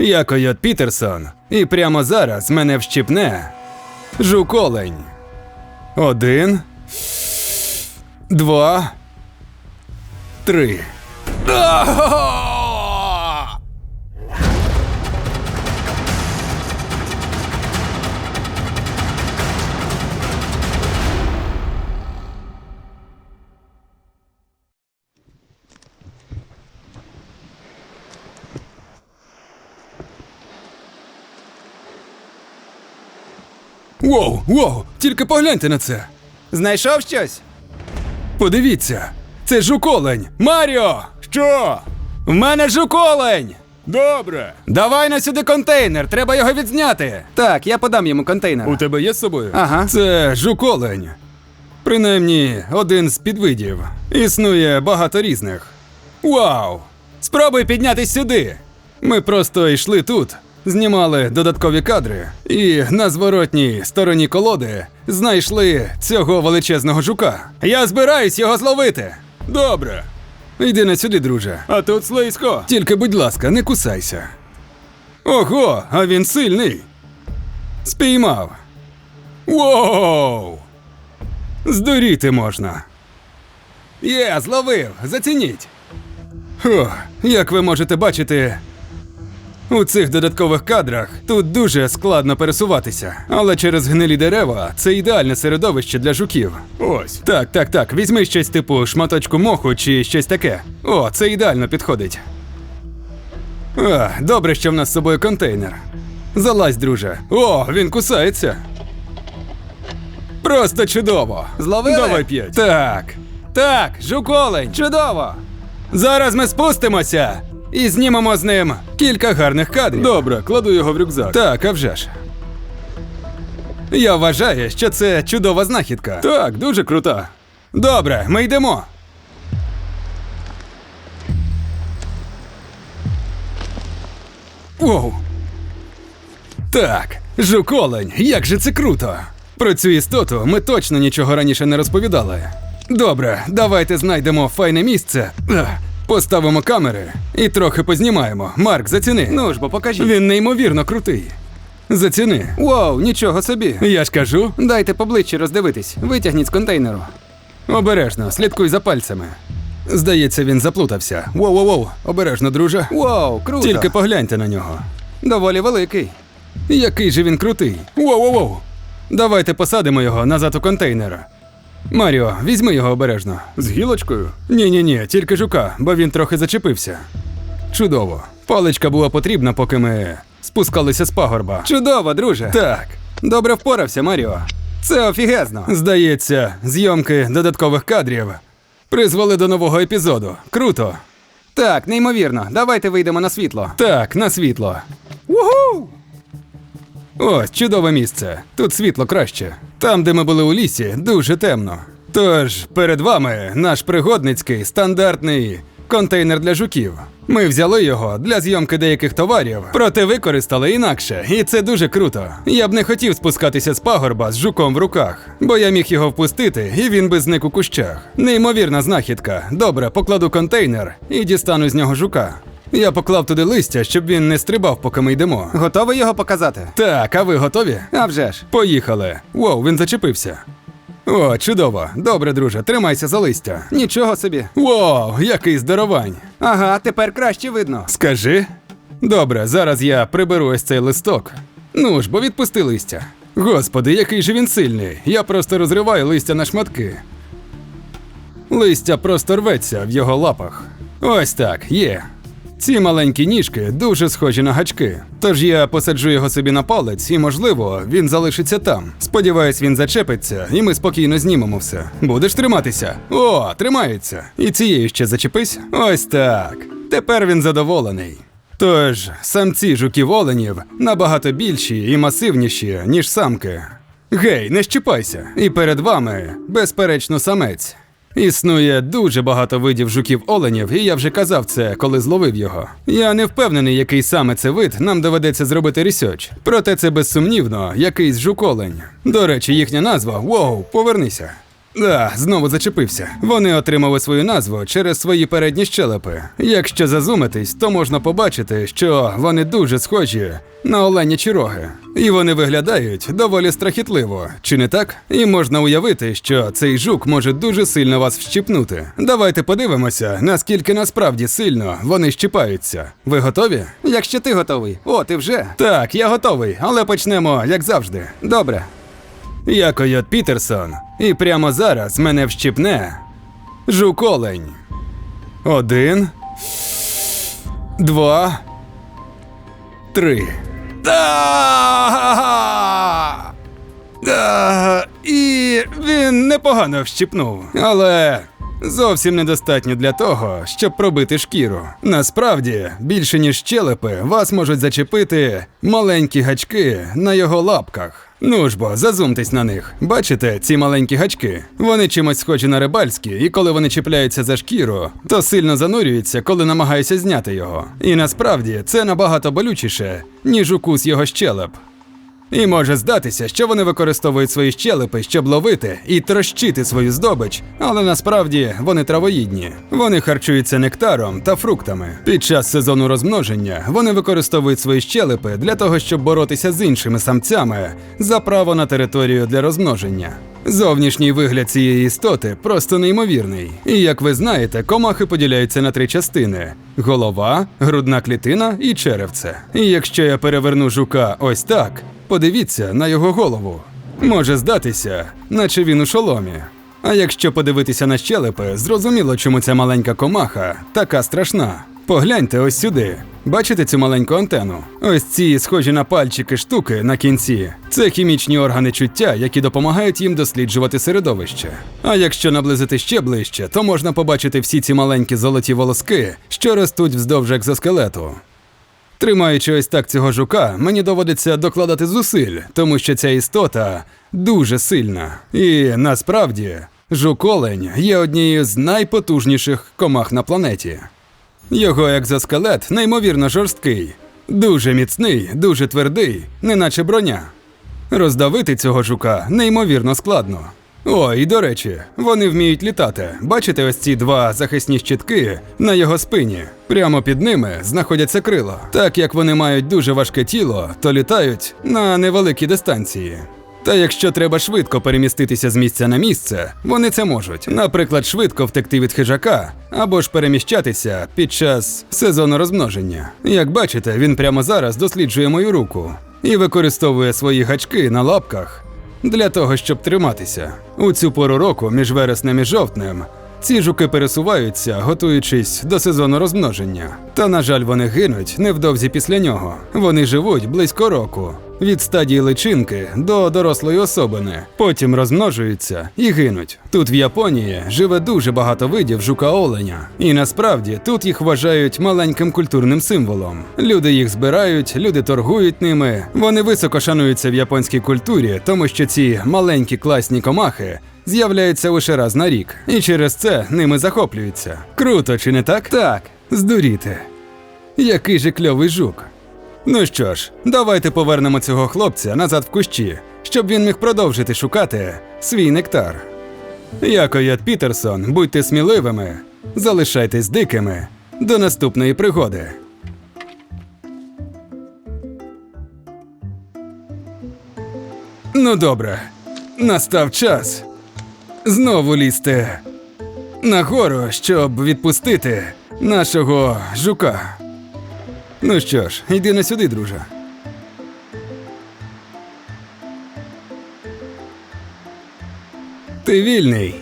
Я койот Пітерсон, і прямо зараз мене вщипне жуколень. Один. Два. Три. Воу, воу, тільки погляньте на це. Знайшов щось? Подивіться, це жуколень. Маріо! Що? В мене жуколень! Добре. Давай на сюди контейнер, треба його відзняти. Так, я подам йому контейнер. У тебе є з собою? Ага. Це жуколень. Принаймні, один з підвидів. Існує багато різних. Вау! Спробуй піднятись сюди. Ми просто йшли тут, знімали додаткові кадри, і на зворотній стороні колоди знайшли цього величезного жука. Я збираюсь його зловити. Добре. Йди на сюди, друже. А тут слизько. Тільки, будь ласка, не кусайся. Ого, а він сильний. Спіймав. Воу! Здуріти можна. Є, зловив, зацініть. О, як ви можете бачити, у цих додаткових кадрах тут дуже складно пересуватися, але через гнилі дерева це ідеальне середовище для жуків. Ось. Так, так, так. Візьми щось типу шматочку моху чи щось таке. О, це ідеально підходить. А, добре, що в нас з собою контейнер. Залазь, друже. О, він кусається. Просто чудово. Зловили? Давай п'ять. Так. Так, жуколень. Чудово. Зараз ми спустимося і знімемо з ним кілька гарних кадрів. Добре, кладу його в рюкзак. Так, а вже ж. Я вважаю, що це чудова знахідка. Так, дуже крута. Добре, ми йдемо. Воу. Так, жуколень, як же це круто. Про цю істоту ми точно нічого раніше не розповідали. Добре, давайте знайдемо файне місце. Поставимо камери і трохи познімаємо. Марк, заціни. Ну ж бо покажіть. Він неймовірно крутий. Заціни. Воу, нічого собі. Я ж кажу, Дайте поближче роздивитись. Витягніть з контейнеру. Обережно, слідкуй за пальцями. Здається, він заплутався. Воу-воу-воу, обережно, друже. Воу, круто. Тільки погляньте на нього. доволі великий. Який же він крутий. Воу-воу-воу. Давайте посадимо його назад у контейнер. Маріо, візьми його обережно. З гілочкою. Ні, ні, ні, тільки жука, бо він трохи зачепився. Чудово. Паличка була потрібна, поки ми спускалися з пагорба. Чудово, друже. Так, Добре впорався, Маріо. Це офігезно. здається, зйомки додаткових кадрів призвели до нового епізоду. Круто. Так, неймовірно. Давайте вийдемо на світло. Так, на світло. Уху! Ось чудове місце. Тут світло краще. Там, де ми були у лісі, дуже темно. Тож перед вами наш пригодницький стандартний контейнер для жуків. Ми взяли його для зйомки деяких товарів, проте використали інакше, і це дуже круто. Я б не хотів спускатися з пагорба з жуком в руках, бо я міг його впустити, і він би зник у кущах. Неймовірна знахідка. Добре, покладу контейнер і дістану з нього жука. Я поклав туди листя, щоб він не стрибав, поки ми йдемо. Готовий його показати? Так, а ви готові? А вже ж. Поїхали. Воу, він зачепився. О, чудово. Добре, друже, тримайся за листя. Нічого собі. Воу, який здоровань. Ага, тепер краще видно. Скажи. Добре, зараз я приберу ось цей листок. Ну ж, бо відпусти листя. Господи, який же він сильний. Я просто розриваю листя на шматки. Листя просто рветься в його лапах. Ось так, є. Ці маленькі ніжки дуже схожі на гачки. Тож я посаджу його собі на палець, і, можливо, він залишиться там. Сподіваюсь, він зачепиться, і ми спокійно знімемо все. Будеш триматися? О, тримається. І цією ще зачепись. Ось так. Тепер він задоволений. Тож, самці жуків оленів набагато більші і масивніші, ніж самки. Гей, не щіпайся! І перед вами, безперечно, самець. Існує дуже багато видів жуків оленів, і я вже казав це, коли зловив його. Я не впевнений, який саме це вид, нам доведеться зробити ресерч. Проте це безсумнівно якийсь жук-олень. До речі, їхня назва Воу, повернися. Да, знову зачепився. Вони отримали свою назву через свої передні щелепи. Якщо зазумитись, то можна побачити, що вони дуже схожі на оленячі роги. І вони виглядають доволі страхітливо, чи не так? І можна уявити, що цей жук може дуже сильно вас вщипнути. Давайте подивимося, наскільки насправді сильно вони щипаються. Ви готові? Якщо ти готовий. О, ти вже. Так, я готовий, але почнемо, як завжди. Добре. Я Койот Пітерсон, і прямо зараз мене вщипне жук-олень. Один. Два. Три. Та! І він непогано вщипнув, але зовсім недостатньо для того, щоб пробити шкіру. Насправді, більше ніж щелепи, вас можуть зачепити маленькі гачки на його лапках. Ну ж бо, зазумтесь на них. Бачите ці маленькі гачки? Вони чимось схожі на рибальські, і коли вони чіпляються за шкіру, то сильно занурюються, коли намагаюся зняти його. І насправді це набагато болючіше, ніж укус його щелеп. І може здатися, що вони використовують свої щелепи, щоб ловити і трощити свою здобич, але насправді вони травоїдні. Вони харчуються нектаром та фруктами. Під час сезону розмноження вони використовують свої щелепи для того, щоб боротися з іншими самцями за право на територію для розмноження. Зовнішній вигляд цієї істоти просто неймовірний. І як ви знаєте, комахи поділяються на три частини: голова, грудна клітина і черевце. І якщо я переверну жука ось так, подивіться на його голову. Може здатися, наче він у шоломі. А якщо подивитися на щелепи, зрозуміло, чому ця маленька комаха така страшна. Погляньте ось сюди. Бачите цю маленьку антенну? Ось ці схожі на пальчики штуки на кінці. Це хімічні органи чуття, які допомагають їм досліджувати середовище. А якщо наблизити ще ближче, то можна побачити всі ці маленькі золоті волоски, що ростуть вздовж екзоскелету. Тримаючи ось так цього жука, мені доводиться докладати зусиль, тому що ця істота дуже сильна. І насправді жук-олень є однією з найпотужніших комах на планеті. Його екзоскелет неймовірно жорсткий, дуже міцний, дуже твердий, неначе броня. Роздавити цього жука неймовірно складно. О, і до речі, вони вміють літати. Бачите ось ці два захисні щитки на його спині. Прямо під ними знаходяться крила. Так як вони мають дуже важке тіло, то літають на невеликі дистанції. Та якщо треба швидко переміститися з місця на місце, вони це можуть. Наприклад, швидко втекти від хижака або ж переміщатися під час сезону розмноження. Як бачите, він прямо зараз досліджує мою руку і використовує свої гачки на лапках для того, щоб триматися. У цю пору року, між вереснем і жовтнем, ці жуки пересуваються, готуючись до сезону розмноження. Та, на жаль, вони гинуть невдовзі після нього. Вони живуть близько року. Від стадії личинки до дорослої особини, потім розмножуються і гинуть. Тут в Японії живе дуже багато видів жука оленя, і насправді тут їх вважають маленьким культурним символом. Люди їх збирають, люди торгують ними. Вони високо шануються в японській культурі, тому що ці маленькі класні комахи з'являються лише раз на рік, і через це ними захоплюються. Круто, чи не так? Так. Здуріти. Який же кльовий жук. Ну що ж, давайте повернемо цього хлопця назад в кущі, щоб він міг продовжити шукати свій нектар. Я Койот Пітерсон, будьте сміливими, залишайтесь дикими. До наступної пригоди. Ну добре, настав час знову лізти нагору, щоб відпустити нашого жука. Ну що ж, йди на сюди, друже. Ти вільний.